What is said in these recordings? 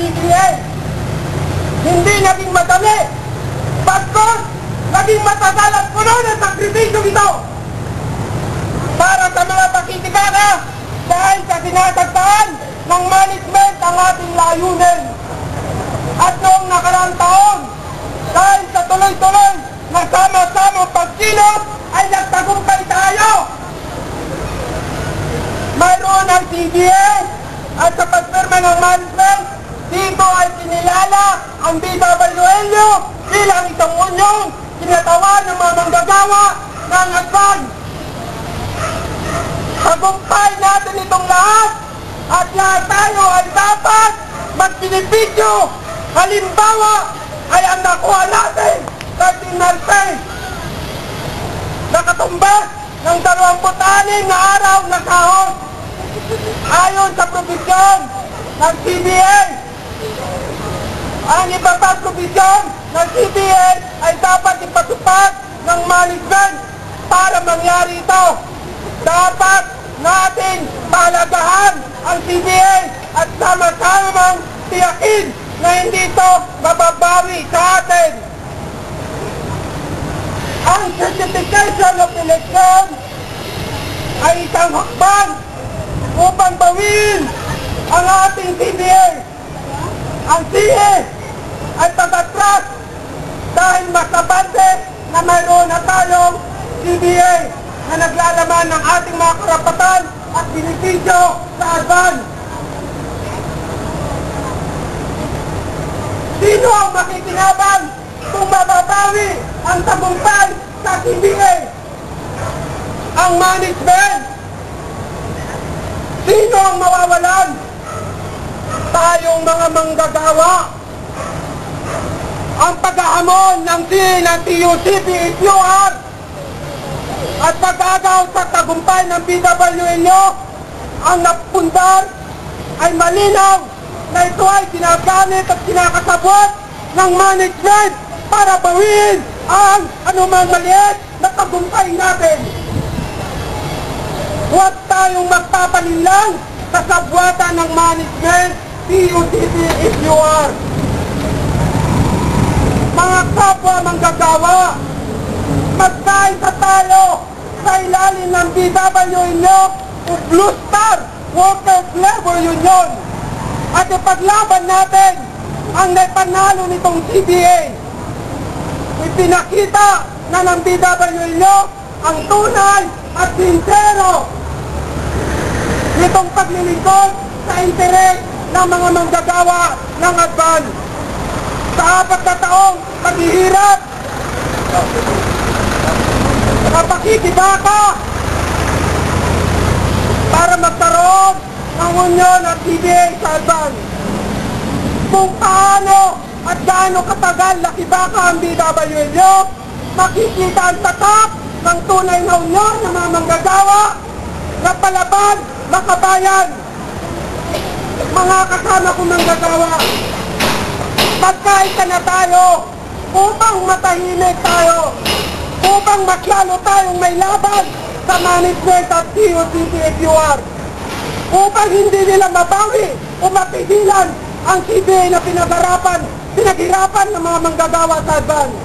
o CBA. Hindi naging madali. Pagkos, naging matagal at puno ng sakripisyo ito. Para sa mga pakikibaka dahil sa sinasagtaan ng management ang ating layunin. At noong nakaraang taon, dahil sa tuloy-tuloy na sama-sama pagkilos ay nagtagumpay tayo. Mayroon ang CBA at sa pagpirma ng management, dito ay kinilala ang BWLU bilang isang unyong kinatawan ng mga manggagawa ng advance. Tagumpay natin itong lahat at lahat tayo ay dapat magpinipidyo. Halimbawa ay ang nakuha natin sa Tinalpay. Nakatumbas ng 26 na araw na sahod. Ayon sa provisyon ng Pa provisyon ng CBA ay dapat ipatupad ng management para mangyari ito. Dapat natin palagahan ang CBA at sama-samang tiyakin na hindi ito mababawi sa atin. Ang certification of election ay isang hakbang upang bawin ang ating CBA. Ang CA ay patatras dahil masabante na mayroon na tayong CBA na naglalaman ng ating mga karapatan at benepisyo sa advance. Sino ang makikinabang kung mababawi ang tagumpay sa CBA? Ang management. Sino ang mawawalan? Tayong mga manggagawa. Ang paghahamon ng sin ng TUCP IPUR at pag-agaw sa tagumpay ng BWNO ang napundar ay malinaw na ito ay ginagamit at kinakasabot ng management para bawin ang anumang maliit na tagumpay natin. Huwag tayong magpapalinlang sa sabwatan ng management, PUTP if you are. Mga kapwa manggagawa, magkain sa tayo sa ilalim ng BWNO o Blue Star Workers Labor Union at ipaglaban natin ang naipanalo nitong CBA. Ipinakita na ng BWNO ang tunay at sincero nitong paglilingkod sa interes ng mga manggagawa ng advance. Sa apat na taong paghihirap, napakikibaka para magkaroon ng union at CBA sa advance. Kung paano at gaano katagal nakibaka ang BWLO, makikita ang tatak ng tunay na union ng mga manggagawa na palaban, makabayan. Mga kasama ko manggagawa, magkaisa na tayo upang matahimik tayo, upang masyalo tayong may laban sa management at COCTFUR, upang hindi nila mabawi o mapigilan ang CBA na pinagarapan, pinaghirapan ng mga manggagawa sa advance.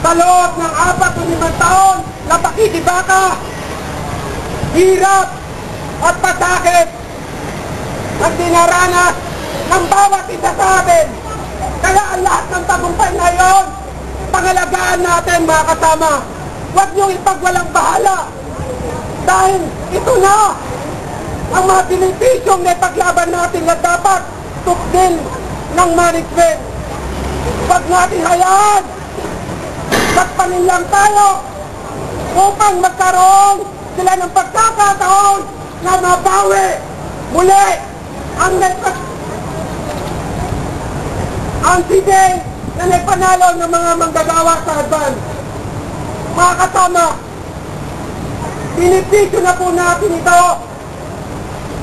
Sa loob ng apat o limang taon na pakikibaka, hirap at pasakit ang dinaranas ng bawat isa sa atin. Kaya ang lahat ng tagumpay ngayon, pangalagaan natin mga kasama. Huwag niyong ipagwalang bahala. Dahil ito na ang mga benepisyong na ipaglaban natin na dapat tukdin ng management. Huwag natin hayaan. Magpanin lang tayo upang magkaroon sila ng pagkakataon na mabawi muli ang nagpag ang sige na nagpanalo ng mga manggagawa sa advance. Mga kasama, binipisyo na po natin ito.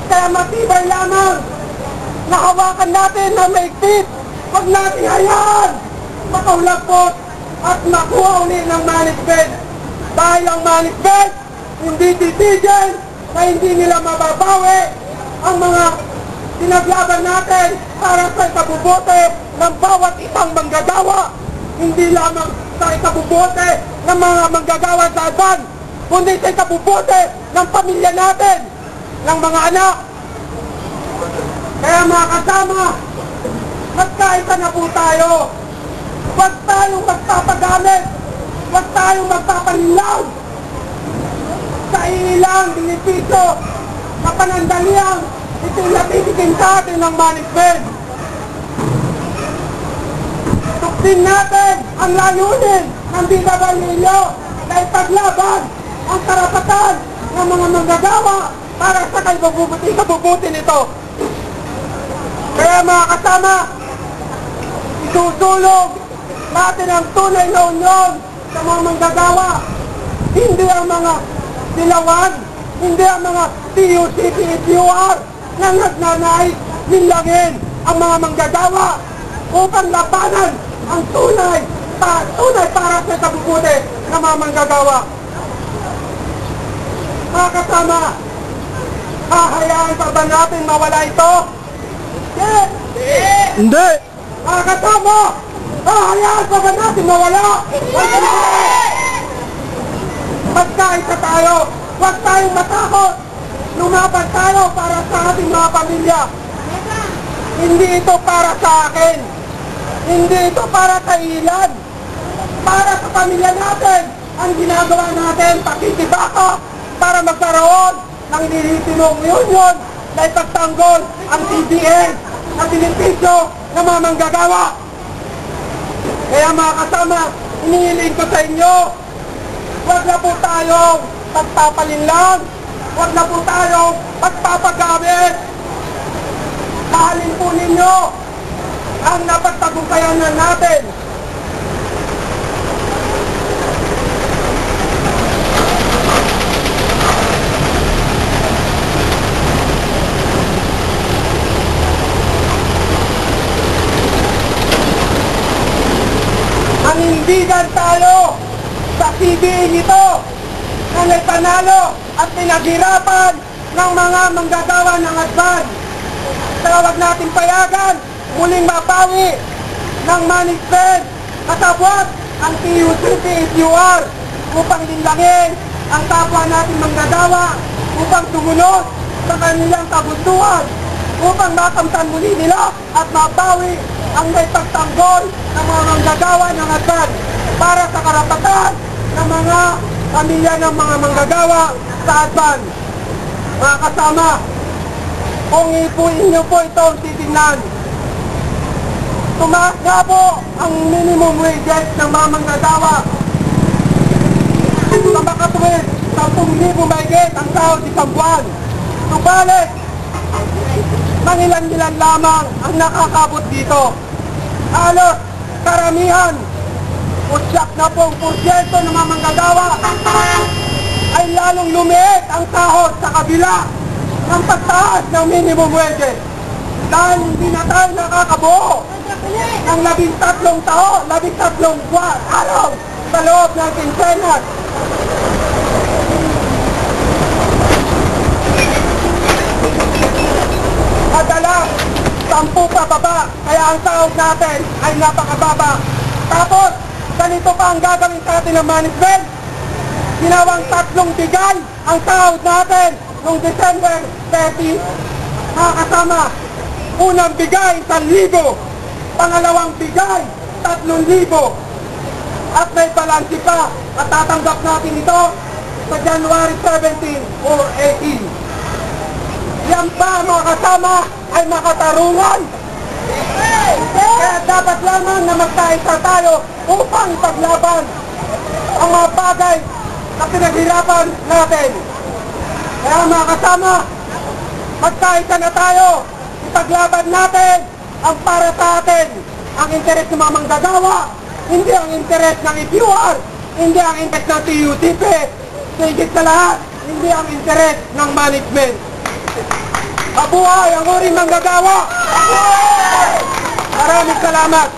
Kaya matibay lamang na hawakan natin na maigpit. Huwag natin hayaan makaulapot at makuha uli ng management. Dahil ang management, hindi titigil na hindi nila mababawi ang mga pinaglaban natin para sa ikabubuti ng bawat isang manggagawa. Hindi lamang sa ikabubuti ng mga manggagawa sa Alban, kundi sa ikabubuti ng pamilya natin, ng mga anak. Kaya mga kasama, magkaisa na po tayo. Huwag tayong magpapagamit. Huwag tayong magpapalinlaw sa ilang benepisyo na panandaliang itinatitikin sa atin ng management. Tuksin natin ang layunin ng Viva Valillo na ipaglaban ang karapatan ng mga manggagawa para sa kaibabubuti kabubuti nito. Kaya mga kasama, isusulong natin ang tunay na unyon sa mga manggagawa. Hindi ang mga silawan, hindi ang mga TUCPSUR na nagnanais nilangin ang mga manggagawa upang labanan ang tunay, pa, tunay para sa kabubuti ng mga manggagawa. Mga kasama, hahayaan pa ba natin mawala ito? Hindi! Hindi! Mga kasama, hahayaan pa ba natin mawala? Hindi! Magkaisa tayo, huwag tayong matakot. Lumaban tayo para sa ating mga pamilya. Hindi ito para sa akin. Hindi ito para sa ilan. Para sa pamilya natin. Ang ginagawa natin, pakikibaka para magkaroon ng nilitinong union na ipagtanggol ang CBN na benepisyo ng mga manggagawa. Kaya mga kasama, inihiling ko sa inyo, huwag na po tayong pagpapalinlang, huwag na po tayong pagpapagamit. Mahalin po ninyo ang napagtagumpayanan natin. Manindigan tayo sa CBA nito na nagpanalo at pinaghirapan ng mga manggagawa ng advan. Tawag natin payagan, muling mapawi ng management kasabwat ang TUCPSUR upang linlangin ang kapwa natin manggagawa upang sumunod sa kanilang kagustuhan upang makamtan muli nila at mapawi ang may pagtanggol ng mga manggagawa ng advan para sa karapatan ng mga pamilya ng mga manggagawa sa advan. Mga kasama, kung ipuin niyo po itong titignan, tumaas nga po ang minimum wages ng mga manggagawa sa makatuwid 10,000 mahigit ang sahod isang buwan. Subalit, mangilan-ilan lamang ang nakakabot dito. Halos karamihan siyak na pong porsyento ng mga manggagawa ay lalong lumiit ang sahod sa kabila ng pagtaas ng minimum wages. Dahil hindi na tayo nakakabuo ng labing tatlong tao, labing tatlong buwan, araw sa loob ng kinsenas. Madalas, sampu pa baba, kaya ang sahod natin ay napakababa. Tapos, ganito pa ang gagawin sa atin ng management. Ginawang tatlong bigay ang sahod natin noong December 30. Mga kasama, unang bigay, 1,000. Pangalawang bigay, 3,000. At may balansi pa at tatanggap natin ito sa January 17 or 18. Yan ba mga kasama ay makatarungan? Kaya dapat lamang na magkaisa tayo upang ipaglaban ang mga bagay na pinaghirapan natin. Kaya mga kasama, magkaisa na tayo. Ipaglaban natin ang para sa atin. Ang interes ng mga manggagawa, hindi ang interes ng IPUR, hindi ang interes ng TUTP, higit sa lahat, hindi ang interes ng management. Mabuhay ang uring manggagawa! Maraming salamat!